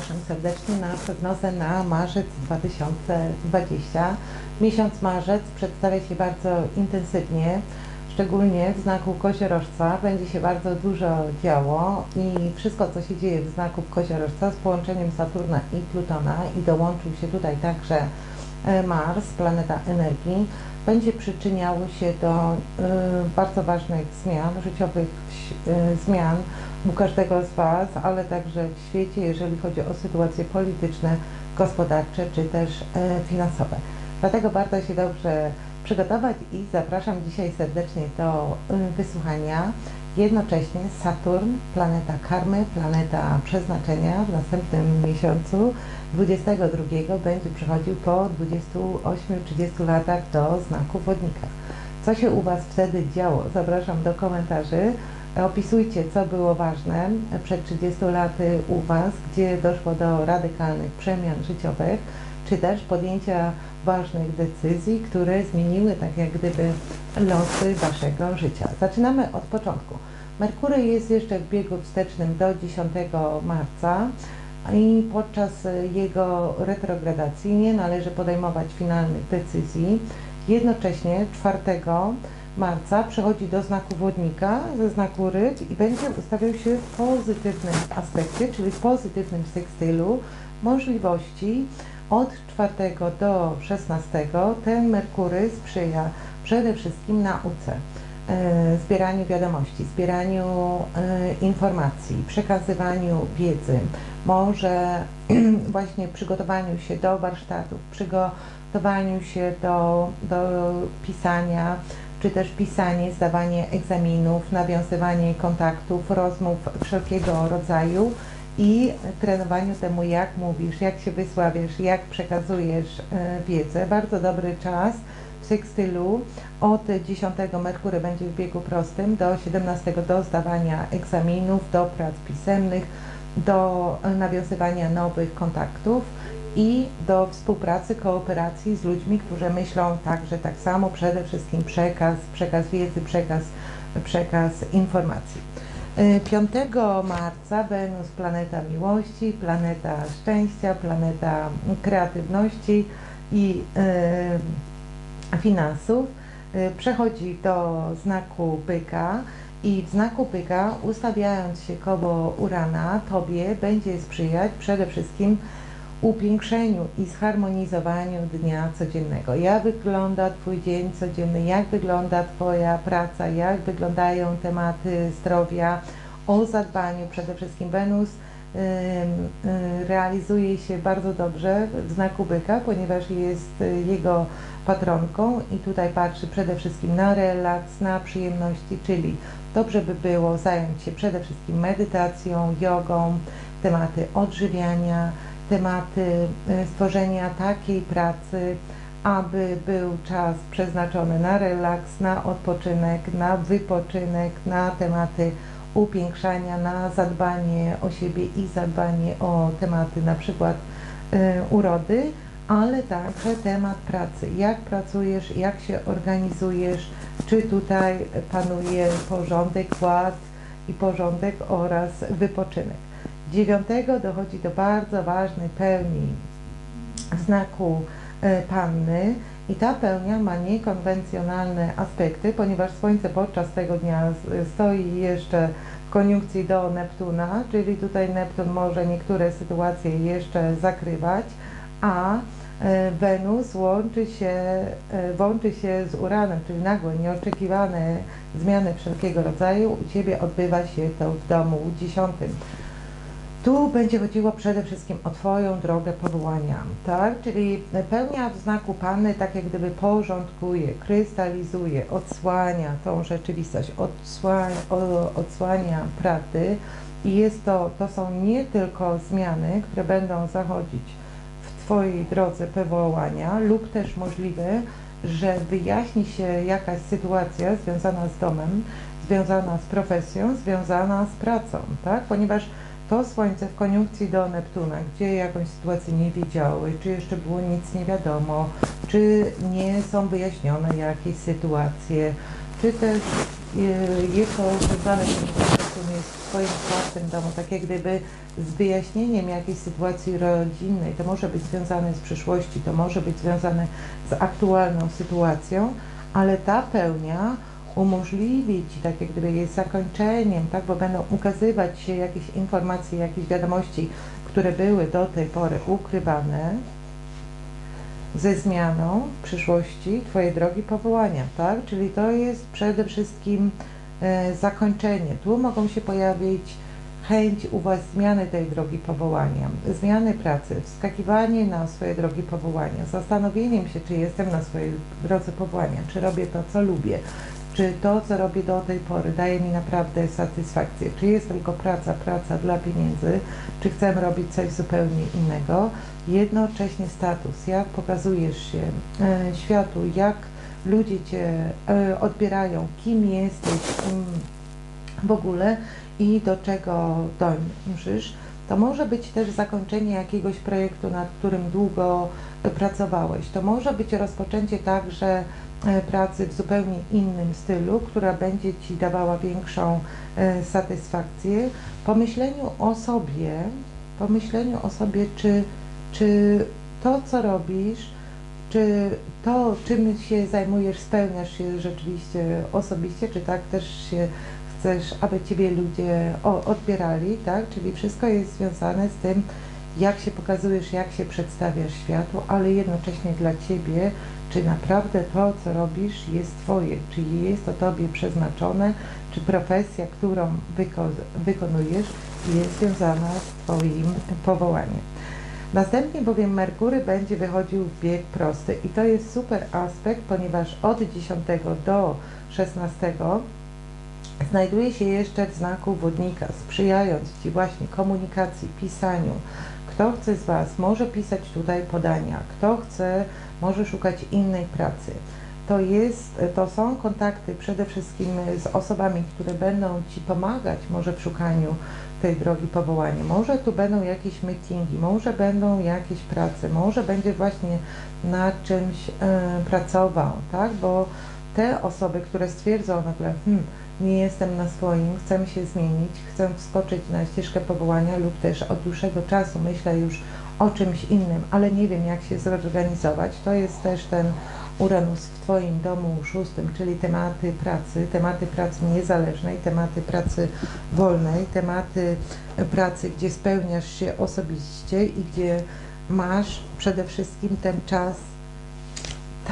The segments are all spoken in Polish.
zapraszam serdecznie na prognozę na marzec 2020. Miesiąc marzec przedstawia się bardzo intensywnie, szczególnie w znaku koziorożca. Będzie się bardzo dużo działo i wszystko, co się dzieje w znaku koziorożca z połączeniem Saturna i Plutona i dołączył się tutaj także e, Mars, planeta energii, będzie przyczyniało się do y, bardzo ważnych zmian, życiowych y, zmian u każdego z Was, ale także w świecie, jeżeli chodzi o sytuacje polityczne, gospodarcze czy też y, finansowe. Dlatego warto się dobrze przygotować i zapraszam dzisiaj serdecznie do y, wysłuchania. Jednocześnie Saturn, planeta karmy, planeta przeznaczenia w następnym miesiącu 22 będzie przechodził po 28-30 latach do znaku wodnika. Co się u Was wtedy działo? Zapraszam do komentarzy. Opisujcie, co było ważne przed 30 laty u Was, gdzie doszło do radykalnych przemian życiowych, czy też podjęcia ważnych decyzji, które zmieniły tak jak gdyby losy Waszego życia. Zaczynamy od początku. Merkury jest jeszcze w biegu wstecznym do 10 marca i podczas jego retrogradacji nie należy podejmować finalnych decyzji. Jednocześnie 4 marca przechodzi do znaku wodnika ze znaku ryb i będzie ustawiał się w pozytywnym aspekcie, czyli w pozytywnym sekstylu możliwości. Od 4 do 16 ten Merkury sprzyja przede wszystkim nauce, e, zbieraniu wiadomości, zbieraniu e, informacji, przekazywaniu wiedzy, może właśnie przygotowaniu się do warsztatów, przygotowaniu się do, do pisania, czy też pisanie, zdawanie egzaminów, nawiązywanie kontaktów, rozmów wszelkiego rodzaju i trenowaniu temu, jak mówisz, jak się wysławiasz, jak przekazujesz e, wiedzę. Bardzo dobry czas w sekstylu. Od 10 Merkury będzie w biegu prostym do 17 do zdawania egzaminów, do prac pisemnych, do nawiązywania nowych kontaktów i do współpracy, kooperacji z ludźmi, którzy myślą także tak samo, przede wszystkim przekaz, przekaz wiedzy, przekaz, przekaz informacji. 5 marca Wenus, planeta miłości, planeta szczęścia, planeta kreatywności i y, finansów, y, przechodzi do znaku byka i w znaku byka, ustawiając się koło Urana, Tobie będzie sprzyjać przede wszystkim upiększeniu i zharmonizowaniu dnia codziennego. Jak wygląda Twój dzień codzienny, jak wygląda Twoja praca, jak wyglądają tematy zdrowia, o zadbaniu przede wszystkim Wenus y, y, realizuje się bardzo dobrze w znaku byka, ponieważ jest jego patronką i tutaj patrzy przede wszystkim na relaks, na przyjemności, czyli dobrze by było zająć się przede wszystkim medytacją, jogą, tematy odżywiania, tematy y, stworzenia takiej pracy, aby był czas przeznaczony na relaks, na odpoczynek, na wypoczynek, na tematy upiększania, na zadbanie o siebie i zadbanie o tematy na przykład y, urody, ale także temat pracy. Jak pracujesz, jak się organizujesz, czy tutaj panuje porządek, ład i porządek oraz wypoczynek. Dziewiątego dochodzi do bardzo ważnej pełni znaku e, Panny i ta pełnia ma niekonwencjonalne aspekty, ponieważ Słońce podczas tego dnia stoi jeszcze w koniunkcji do Neptuna, czyli tutaj Neptun może niektóre sytuacje jeszcze zakrywać, a e, Wenus łączy się, e, łączy się z Uranem, czyli nagłe, nieoczekiwane zmiany wszelkiego rodzaju. U Ciebie odbywa się to w domu dziesiątym. Tu będzie chodziło przede wszystkim o Twoją drogę powołania, tak? Czyli pełnia w znaku Panny tak jak gdyby porządkuje, krystalizuje, odsłania tą rzeczywistość, odsłania, odsłania prawdy i jest to, to są nie tylko zmiany, które będą zachodzić w Twojej drodze powołania lub też możliwe, że wyjaśni się jakaś sytuacja związana z domem, związana z profesją, związana z pracą, tak? Ponieważ to Słońce w koniunkcji do Neptuna, gdzie jakąś sytuację nie wiedziały, czy jeszcze było nic nie wiadomo, czy nie są wyjaśnione jakieś sytuacje, czy też jest to związane z Twoim czwartym domu, tak jak gdyby z wyjaśnieniem jakiejś sytuacji rodzinnej. To może być związane z przyszłości, to może być związane z aktualną sytuacją, ale ta pełnia umożliwi Ci tak jak gdyby jej zakończeniem, tak, bo będą ukazywać się jakieś informacje, jakieś wiadomości, które były do tej pory ukrywane ze zmianą przyszłości Twojej drogi powołania, tak? Czyli to jest przede wszystkim e, zakończenie. Tu mogą się pojawić chęć u Was zmiany tej drogi powołania, zmiany pracy, wskakiwanie na swoje drogi powołania, zastanowieniem się, czy jestem na swojej drodze powołania, czy robię to, co lubię, czy to, co robię do tej pory, daje mi naprawdę satysfakcję, czy jest tylko praca, praca dla pieniędzy, czy chcę robić coś zupełnie innego. Jednocześnie status, jak pokazujesz się e, światu, jak ludzie Cię e, odbierają, kim jesteś w ogóle i do czego dążysz. To może być też zakończenie jakiegoś projektu, nad którym długo pracowałeś. To może być rozpoczęcie także E, pracy w zupełnie innym stylu, która będzie Ci dawała większą e, satysfakcję. Pomyśleniu o sobie, pomyśleniu o sobie, czy, czy to, co robisz, czy to, czym się zajmujesz, spełniasz się rzeczywiście osobiście, czy tak też się chcesz, aby Ciebie ludzie odbierali, tak? Czyli wszystko jest związane z tym, jak się pokazujesz, jak się przedstawiasz światu, ale jednocześnie dla Ciebie czy naprawdę to, co robisz, jest Twoje, czy jest to Tobie przeznaczone, czy profesja, którą wyko wykonujesz, jest związana z Twoim powołaniem. Następnie bowiem Merkury będzie wychodził w bieg prosty i to jest super aspekt, ponieważ od 10 do 16 znajduje się jeszcze w znaku wodnika, sprzyjając Ci właśnie komunikacji, pisaniu. Kto chce z Was może pisać tutaj podania, kto chce może szukać innej pracy. To, jest, to są kontakty przede wszystkim z osobami, które będą Ci pomagać może w szukaniu tej drogi powołania. Może tu będą jakieś meetingi, może będą jakieś prace, może będzie właśnie nad czymś y, pracował, tak? Bo te osoby, które stwierdzą nagle, hmm, nie jestem na swoim, chcę się zmienić, chcę wskoczyć na ścieżkę powołania lub też od dłuższego czasu myślę już o czymś innym, ale nie wiem jak się zorganizować. To jest też ten Uranus w Twoim domu szóstym, czyli tematy pracy, tematy pracy niezależnej, tematy pracy wolnej, tematy pracy, gdzie spełniasz się osobiście i gdzie masz przede wszystkim ten czas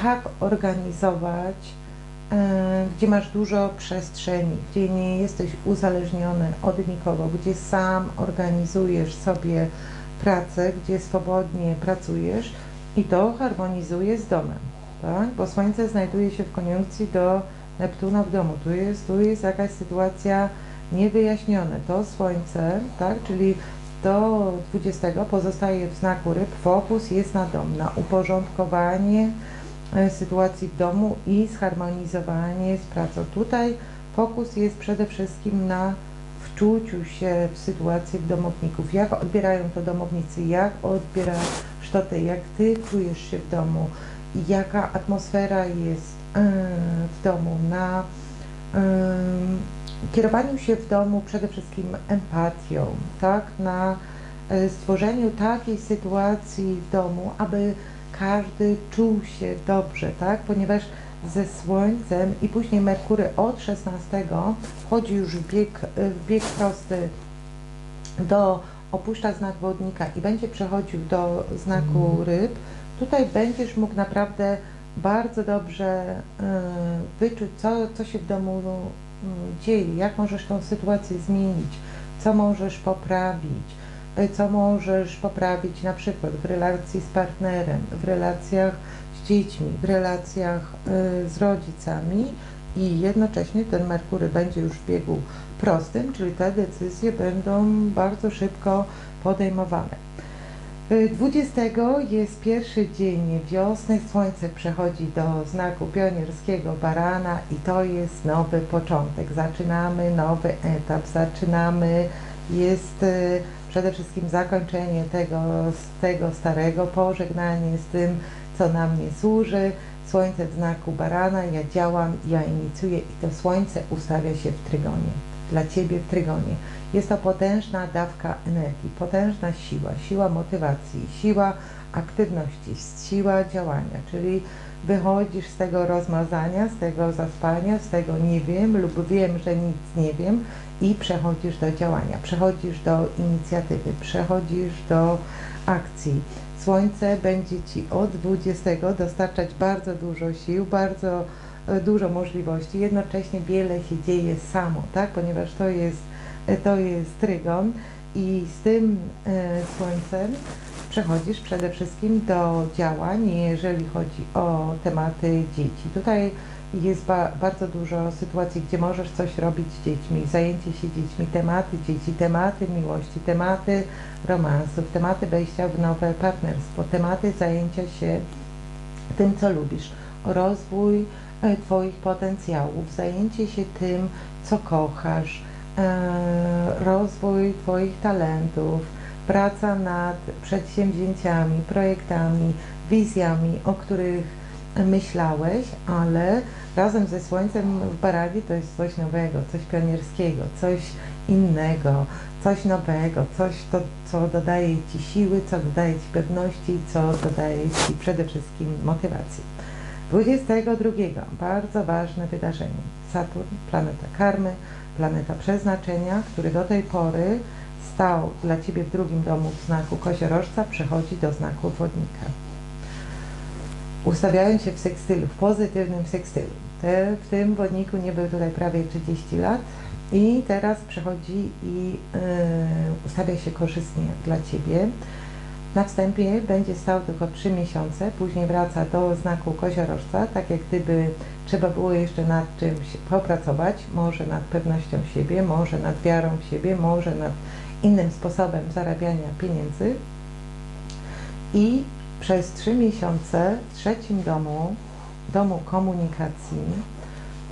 tak organizować, gdzie masz dużo przestrzeni, gdzie nie jesteś uzależniony od nikogo, gdzie sam organizujesz sobie pracę, gdzie swobodnie pracujesz i to harmonizuje z domem, tak? Bo Słońce znajduje się w koniunkcji do Neptuna w domu. Tu jest, tu jest jakaś sytuacja niewyjaśniona. To Słońce, tak? Czyli do 20 pozostaje w znaku ryb. Fokus jest na dom, na uporządkowanie e, sytuacji w domu i zharmonizowanie z pracą. Tutaj fokus jest przede wszystkim na wczuciu się w sytuację domowników, jak odbierają to domownicy, jak odbierasz to ty, jak ty czujesz się w domu, jaka atmosfera jest yy, w domu, na yy, kierowaniu się w domu przede wszystkim empatią, tak, na stworzeniu takiej sytuacji w domu, aby każdy czuł się dobrze, tak, ponieważ ze Słońcem i później Merkury od 16 wchodzi już w bieg, w bieg prosty do opuszcza znak wodnika i będzie przechodził do znaku mhm. ryb, tutaj będziesz mógł naprawdę bardzo dobrze y, wyczuć, co, co się w domu y, dzieje, jak możesz tą sytuację zmienić, co możesz poprawić, co możesz poprawić na przykład w relacji z partnerem, w relacjach dziećmi, w relacjach y, z rodzicami i jednocześnie ten Merkury będzie już w biegu prostym, czyli te decyzje będą bardzo szybko podejmowane. 20 y, jest pierwszy dzień wiosny, słońce przechodzi do znaku pionierskiego barana i to jest nowy początek. Zaczynamy nowy etap, zaczynamy, jest y, przede wszystkim zakończenie tego, tego starego, pożegnanie z tym, co nam nie służy. Słońce w znaku barana, ja działam, ja inicjuję i to słońce ustawia się w trygonie. Dla Ciebie w Trygonie. Jest to potężna dawka energii, potężna siła, siła motywacji, siła aktywności, siła działania, czyli wychodzisz z tego rozmazania, z tego zaspania, z tego nie wiem lub wiem, że nic nie wiem i przechodzisz do działania, przechodzisz do inicjatywy, przechodzisz do akcji. Słońce będzie Ci od 20 dostarczać bardzo dużo sił, bardzo dużo możliwości, jednocześnie wiele się dzieje samo, tak, ponieważ to jest, e, to jest trygon i z tym e, słońcem przechodzisz przede wszystkim do działań, jeżeli chodzi o tematy dzieci. Tutaj jest ba bardzo dużo sytuacji, gdzie możesz coś robić z dziećmi, zajęcie się dziećmi, tematy dzieci, tematy miłości, tematy romansów, tematy wejścia w nowe partnerstwo, tematy zajęcia się tym, co lubisz, rozwój e, Twoich potencjałów, zajęcie się tym, co kochasz, e, rozwój Twoich talentów, praca nad przedsięwzięciami, projektami, wizjami, o których myślałeś, ale razem ze Słońcem w Barawie to jest coś nowego, coś pionierskiego, coś innego, coś nowego, coś, to, co dodaje Ci siły, co dodaje Ci pewności, co dodaje Ci przede wszystkim motywacji. 22. Bardzo ważne wydarzenie. Saturn, planeta karmy, planeta przeznaczenia, który do tej pory stał dla Ciebie w drugim domu w znaku koziorożca, przechodzi do znaku wodnika. Ustawiając się w sekstylu, w pozytywnym sekstylu. Te, w tym wodniku nie był tutaj prawie 30 lat i teraz przechodzi i yy, ustawia się korzystnie dla Ciebie. Na wstępie będzie stał tylko 3 miesiące, później wraca do znaku koziorożca, tak jak gdyby trzeba było jeszcze nad czymś popracować, może nad pewnością siebie, może nad wiarą w siebie, może nad innym sposobem zarabiania pieniędzy. I przez trzy miesiące w trzecim domu, domu komunikacji,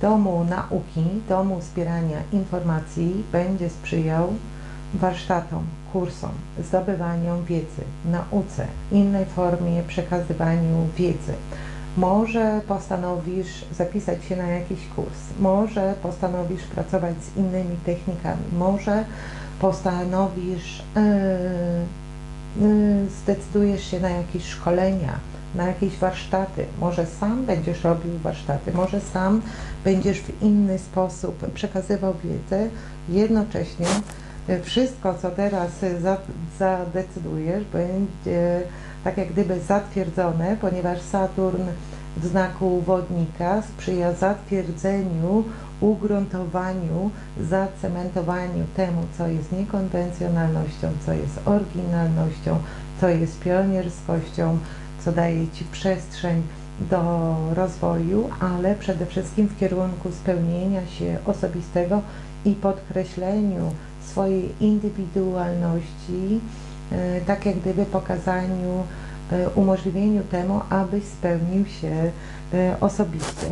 domu nauki, domu zbierania informacji będzie sprzyjał warsztatom, kursom, zdobywaniu wiedzy, nauce, innej formie przekazywaniu wiedzy. Może postanowisz zapisać się na jakiś kurs, może postanowisz pracować z innymi technikami, może postanowisz, yy, yy, zdecydujesz się na jakieś szkolenia, na jakieś warsztaty, może sam będziesz robił warsztaty, może sam będziesz w inny sposób przekazywał wiedzę, jednocześnie wszystko, co teraz zadecydujesz, będzie tak jak gdyby zatwierdzone, ponieważ Saturn w znaku wodnika sprzyja zatwierdzeniu ugruntowaniu, zacementowaniu temu, co jest niekonwencjonalnością, co jest oryginalnością, co jest pionierskością, co daje Ci przestrzeń do rozwoju, ale przede wszystkim w kierunku spełnienia się osobistego i podkreśleniu swojej indywidualności, e, tak jak gdyby pokazaniu, e, umożliwieniu temu, abyś spełnił się e, osobiście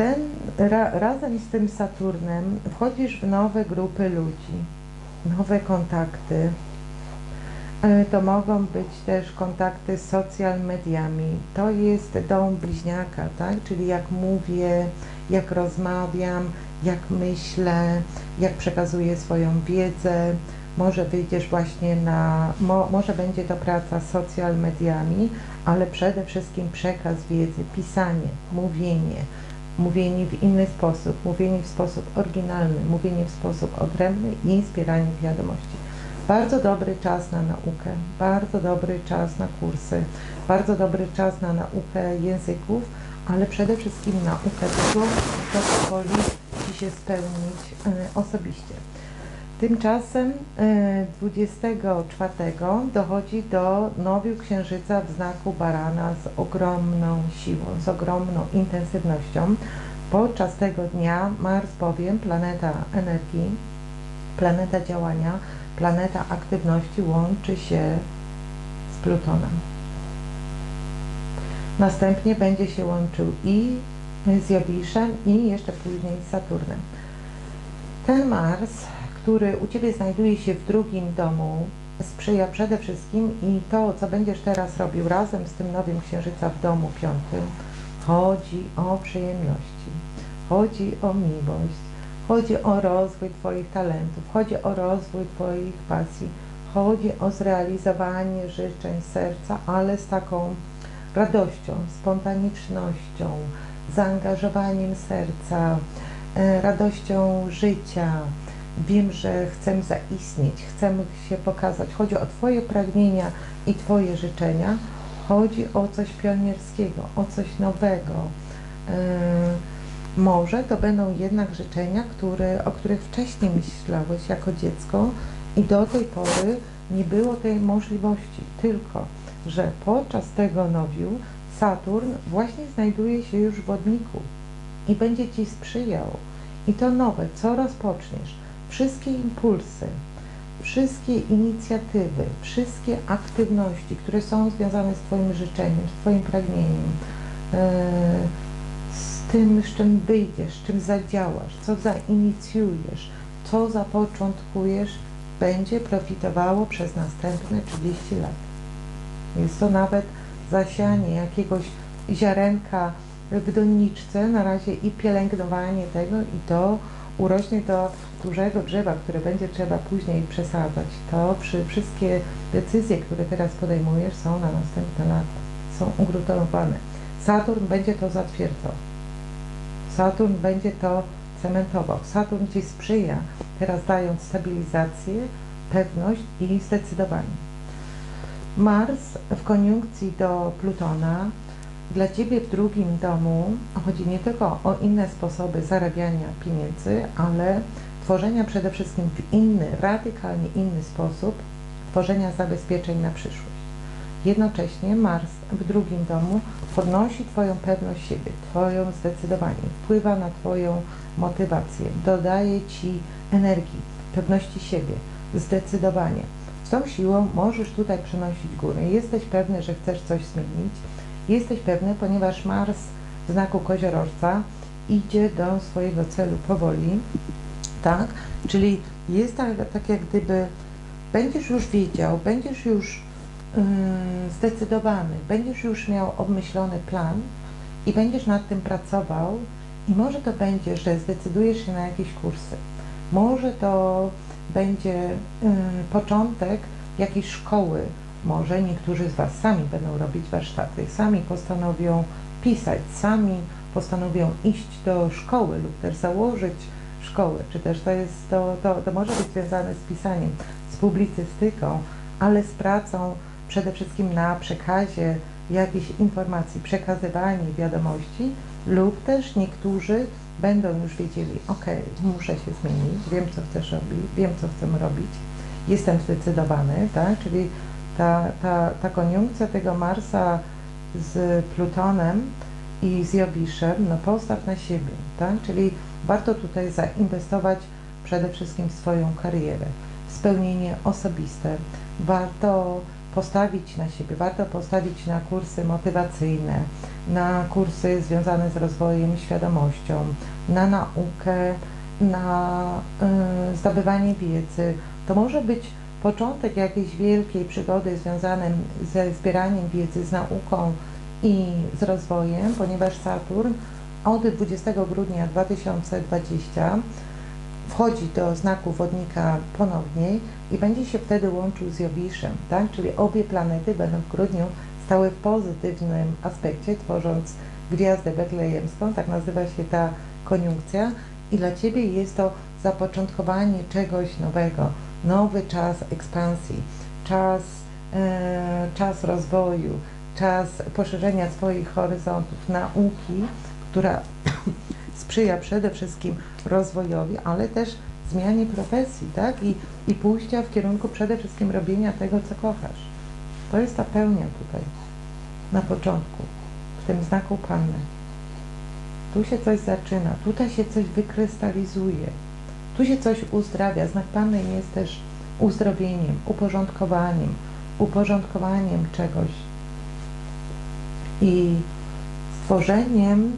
ten, ra, razem z tym Saturnem wchodzisz w nowe grupy ludzi, nowe kontakty. To mogą być też kontakty z social mediami. To jest dom bliźniaka, tak? Czyli jak mówię, jak rozmawiam, jak myślę, jak przekazuję swoją wiedzę. Może wyjdziesz właśnie na, mo, może będzie to praca z social mediami, ale przede wszystkim przekaz wiedzy, pisanie, mówienie, mówienie w inny sposób, mówienie w sposób oryginalny, mówienie w sposób odrębny i zbieranie wiadomości. Bardzo dobry czas na naukę, bardzo dobry czas na kursy, bardzo dobry czas na naukę języków, ale przede wszystkim naukę tego, co pozwoli się spełnić y, osobiście. Tymczasem 24 e, dochodzi do nowiu księżyca w znaku barana z ogromną siłą, z ogromną intensywnością. Podczas tego dnia Mars bowiem, planeta energii, planeta działania, planeta aktywności łączy się z Plutonem. Następnie będzie się łączył i z Jowiszem i jeszcze później z Saturnem. Ten Mars który u Ciebie znajduje się w drugim domu, sprzyja przede wszystkim i to, co będziesz teraz robił razem z tym nowym księżyca w domu piątym, chodzi o przyjemności, chodzi o miłość, Chodzi o rozwój Twoich talentów, chodzi o rozwój Twoich pasji, chodzi o zrealizowanie życzeń serca, ale z taką radością, spontanicznością, zaangażowaniem serca, e, radością życia. Wiem, że chcemy zaistnieć, chcemy się pokazać. Chodzi o Twoje pragnienia i Twoje życzenia. Chodzi o coś pionierskiego, o coś nowego. E, może to będą jednak życzenia, które, o których wcześniej myślałeś jako dziecko i do tej pory nie było tej możliwości, tylko że podczas tego nowiu Saturn właśnie znajduje się już w wodniku i będzie Ci sprzyjał. I to nowe, co rozpoczniesz, wszystkie impulsy, wszystkie inicjatywy, wszystkie aktywności, które są związane z Twoim życzeniem, z Twoim pragnieniem, e, z tym, z czym wyjdziesz, z czym zadziałasz, co zainicjujesz, co zapoczątkujesz, będzie profitowało przez następne 30 lat. Jest to nawet zasianie jakiegoś ziarenka w doniczce na razie i pielęgnowanie tego i to urośnie do dużego drzewa, które będzie trzeba później przesadzać. To przy, wszystkie decyzje, które teraz podejmujesz są na następne lata, są ugruntowane. Saturn będzie to zatwierdzał. Saturn będzie to cementował. Saturn Ci sprzyja, teraz dając stabilizację, pewność i zdecydowanie. Mars w koniunkcji do Plutona dla Ciebie w drugim domu chodzi nie tylko o inne sposoby zarabiania pieniędzy, ale tworzenia przede wszystkim w inny, radykalnie inny sposób, tworzenia zabezpieczeń na przyszłość. Jednocześnie Mars w drugim domu podnosi Twoją pewność siebie, Twoją zdecydowanie, wpływa na Twoją motywację, dodaje Ci energii, pewności siebie, zdecydowanie. Tą siłą możesz tutaj przenosić góry. Jesteś pewny, że chcesz coś zmienić. Jesteś pewny, ponieważ Mars w znaku koziorożca idzie do swojego celu powoli, tak? Czyli jest tak, tak jak gdyby będziesz już wiedział, będziesz już yy, zdecydowany, będziesz już miał obmyślony plan i będziesz nad tym pracował i może to będzie, że zdecydujesz się na jakieś kursy. Może to będzie y, początek jakiejś szkoły. Może niektórzy z Was sami będą robić warsztaty, sami postanowią pisać, sami postanowią iść do szkoły lub też założyć szkoły, czy też to jest, to, to, to może być związane z pisaniem, z publicystyką, ale z pracą przede wszystkim na przekazie jakichś informacji, przekazywanie wiadomości lub też niektórzy będą już wiedzieli, ok, muszę się zmienić, wiem co chcę robić, wiem co chcę robić, jestem zdecydowany, tak? Czyli ta, ta, ta koniunkcja tego Marsa z Plutonem i z Jowiszem, no postaw na siebie, tak? Czyli warto tutaj zainwestować przede wszystkim w swoją karierę, w spełnienie osobiste, warto postawić na siebie, warto postawić na kursy motywacyjne, na kursy związane z rozwojem świadomością, na naukę, na y, zdobywanie wiedzy. To może być początek jakiejś wielkiej przygody związanej ze zbieraniem wiedzy, z nauką i z rozwojem, ponieważ Saturn od 20 grudnia 2020 wchodzi do znaku wodnika ponownie i będzie się wtedy łączył z Jowiszem, tak? Czyli obie planety będą w grudniu stały w pozytywnym aspekcie, tworząc gwiazdę betlejemską, tak nazywa się ta koniunkcja. I dla Ciebie jest to zapoczątkowanie czegoś nowego, nowy czas ekspansji, czas, e, czas rozwoju, czas poszerzenia swoich horyzontów, nauki, która sprzyja przede wszystkim rozwojowi, ale też zmianie profesji, tak? I, I pójścia w kierunku przede wszystkim robienia tego, co kochasz. To jest ta pełnia tutaj, na początku, w tym znaku Panny. Tu się coś zaczyna, tutaj się coś wykrystalizuje, tu się coś uzdrawia. Znak Panny jest też uzdrowieniem, uporządkowaniem, uporządkowaniem czegoś i stworzeniem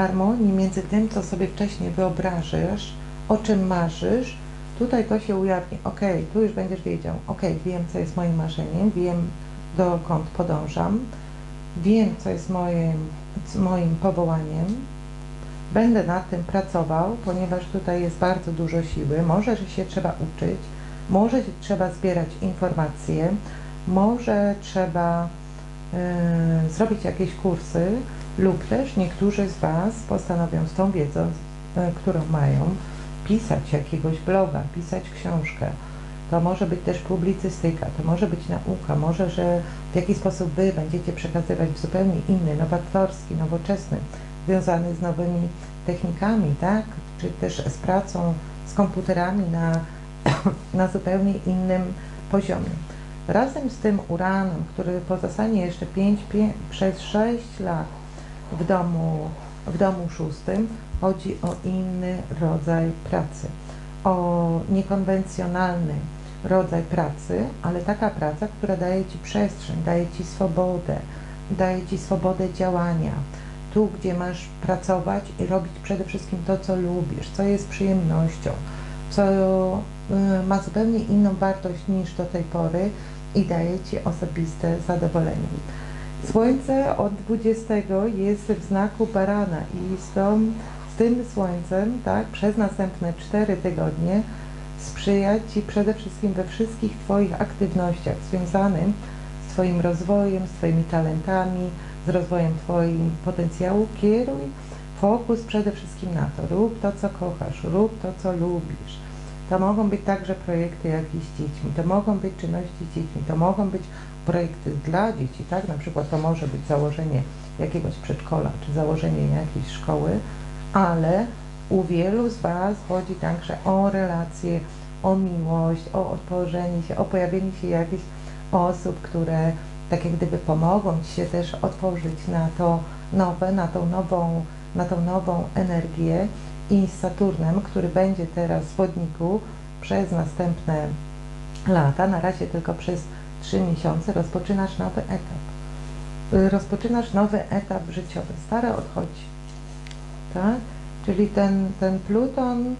harmonii między tym, co sobie wcześniej wyobrażasz, o czym marzysz, tutaj to się ujawni. Ok, tu już będziesz wiedział. Ok, wiem, co jest moim marzeniem, wiem, dokąd podążam, wiem, co jest moim, moim powołaniem, Będę nad tym pracował, ponieważ tutaj jest bardzo dużo siły. Może że się trzeba uczyć, może trzeba zbierać informacje, może trzeba e, zrobić jakieś kursy, lub też niektórzy z Was postanowią z tą wiedzą, e, którą mają, pisać jakiegoś bloga, pisać książkę. To może być też publicystyka, to może być nauka, może, że w jakiś sposób Wy będziecie przekazywać w zupełnie inny, nowatorski, nowoczesny, związany z nowymi technikami, tak? Czy też z pracą z komputerami na, na zupełnie innym poziomie. Razem z tym uranem, który pozostanie jeszcze 5, 5 przez 6 lat w domu, w domu szóstym, chodzi o inny rodzaj pracy, o niekonwencjonalny rodzaj pracy, ale taka praca, która daje Ci przestrzeń, daje Ci swobodę, daje Ci swobodę działania. Tu, gdzie masz pracować i robić przede wszystkim to, co lubisz, co jest przyjemnością, co y, ma zupełnie inną wartość niż do tej pory i daje Ci osobiste zadowolenie. Słońce od 20 jest w znaku barana i z, tą, z tym słońcem, tak, przez następne 4 tygodnie sprzyja Ci przede wszystkim we wszystkich Twoich aktywnościach związanych z Twoim rozwojem, z Twoimi talentami, z rozwojem Twoim potencjału. Kieruj fokus przede wszystkim na to. Rób to, co kochasz, rób to, co lubisz. To mogą być także projekty jakieś z dziećmi, to mogą być czynności z dziećmi, to mogą być projekty dla dzieci, tak? Na przykład to może być założenie jakiegoś przedszkola, czy założenie jakiejś szkoły, ale u wielu z Was chodzi także o relacje, o miłość, o otworzenie się, o pojawienie się jakichś osób, które tak jak gdyby pomogą Ci się też otworzyć na to nowe, na tą nową, na tą nową energię i z Saturnem, który będzie teraz w wodniku przez następne lata, na razie tylko przez trzy miesiące, rozpoczynasz nowy etap. Rozpoczynasz nowy etap życiowy. Stare odchodzi. Tak? Czyli ten, ten Pluton,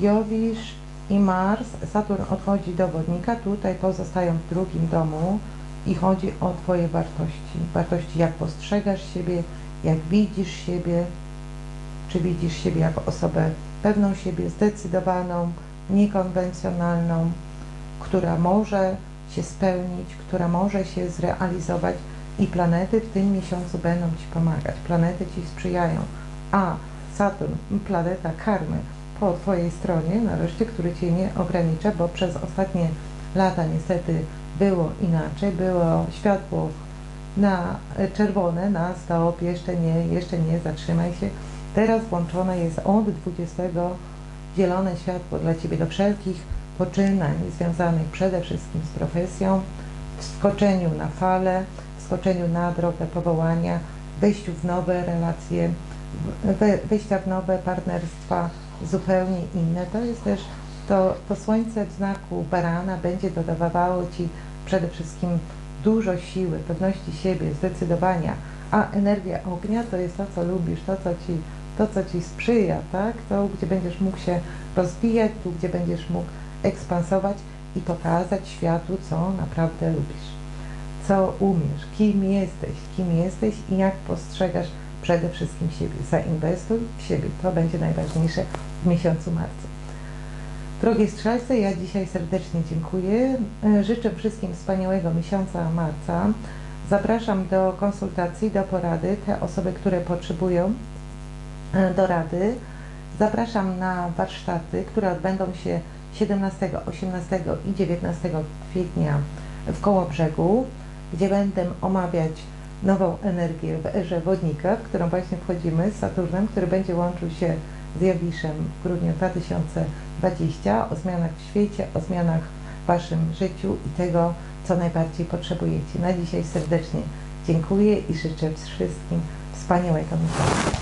Jowisz i Mars, Saturn odchodzi do wodnika, tutaj pozostają w drugim domu i chodzi o Twoje wartości. Wartości, jak postrzegasz siebie, jak widzisz siebie, czy widzisz siebie jako osobę pewną siebie, zdecydowaną, niekonwencjonalną, która może się spełnić, która może się zrealizować i planety w tym miesiącu będą Ci pomagać. Planety Ci sprzyjają. A Saturn, planeta karmy po Twojej stronie, nareszcie, który Cię nie ogranicza, bo przez ostatnie lata niestety było inaczej, było światło na czerwone, na stop, jeszcze nie, jeszcze nie, zatrzymaj się. Teraz włączone jest od 20 zielone światło dla Ciebie do wszelkich poczynań związanych przede wszystkim z profesją, wskoczeniu na falę, wskoczeniu na drogę powołania, wejściu w nowe relacje, wejścia w nowe partnerstwa zupełnie inne. To jest też to, to słońce w znaku barana będzie dodawało Ci przede wszystkim dużo siły, pewności siebie, zdecydowania, a energia ognia to jest to, co lubisz, to, co Ci, to, co ci sprzyja, tak? To, gdzie będziesz mógł się rozwijać, tu, gdzie będziesz mógł ekspansować i pokazać światu, co naprawdę lubisz, co umiesz, kim jesteś, kim jesteś i jak postrzegasz przede wszystkim siebie. Zainwestuj w siebie, to będzie najważniejsze w miesiącu marca. Drogie strzelce, ja dzisiaj serdecznie dziękuję. Życzę wszystkim wspaniałego miesiąca marca. Zapraszam do konsultacji, do porady te osoby, które potrzebują e, do rady. Zapraszam na warsztaty, które odbędą się 17, 18 i 19 kwietnia w Kołobrzegu, gdzie będę omawiać nową energię w erze wodnika, w którą właśnie wchodzimy z Saturnem, który będzie łączył się z Jowiszem w grudniu 2020, o zmianach w świecie, o zmianach w Waszym życiu i tego, co najbardziej potrzebujecie. Na dzisiaj serdecznie dziękuję i życzę wszystkim wspaniałego miesiąca.